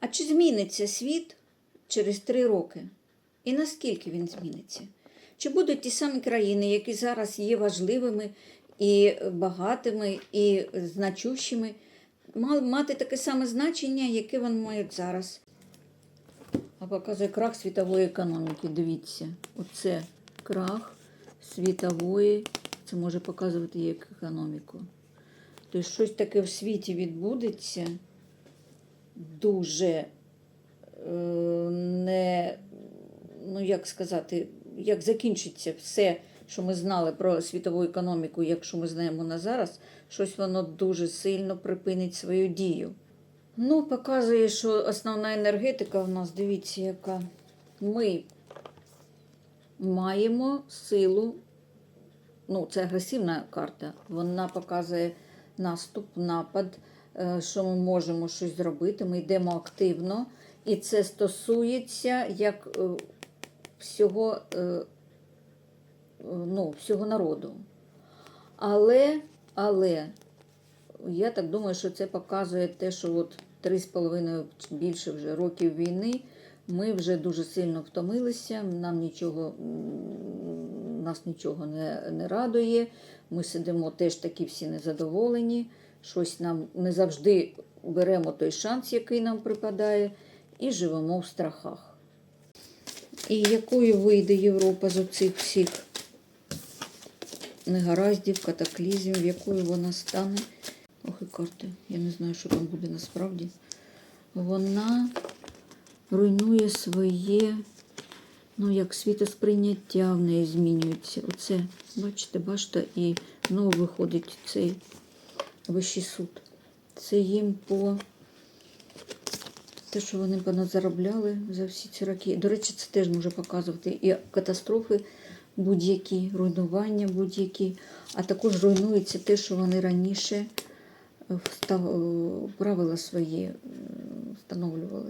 А чи зміниться світ через три роки? І наскільки він зміниться? Чи будуть ті самі країни, які зараз є важливими і багатими, і значущими, мати таке саме значення, яке вони мають зараз? А показує крах світової економіки. Дивіться, оце крах світової, це може показувати як економіку. Тобто щось таке в світі відбудеться дуже е, не, ну як сказати, як закінчиться все, що ми знали про світову економіку, якщо ми знаємо на зараз, щось воно дуже сильно припинить свою дію. Ну, показує, що основна енергетика в нас, дивіться, яка ми маємо силу. Ну, це агресивна карта. Вона показує наступ, напад, що ми можемо щось зробити. Ми йдемо активно. І це стосується як е, всього, е, е, ну, всього народу. Але, але я так думаю, що це показує те, що от три з половиною чи більше вже років війни ми вже дуже сильно втомилися, нам нічого, нас нічого не, не радує. Ми сидимо теж такі всі незадоволені, щось нам не завжди беремо той шанс, який нам припадає, і живемо в страхах. І якою вийде Європа з оцих всіх негараздів, катаклізмів, якою вона стане? Ох, і карти. Я не знаю, що там буде насправді. Вона руйнує своє, ну, як світосприйняття в неї змінюється. Оце, бачите, бачите, і знову виходить цей вищий суд. Це їм по те, що вони поназаробляли за всі ці роки. До речі, це теж може показувати і катастрофи будь-які, руйнування будь-які, а також руйнується те, що вони раніше встав- правила свої е, встановлювали.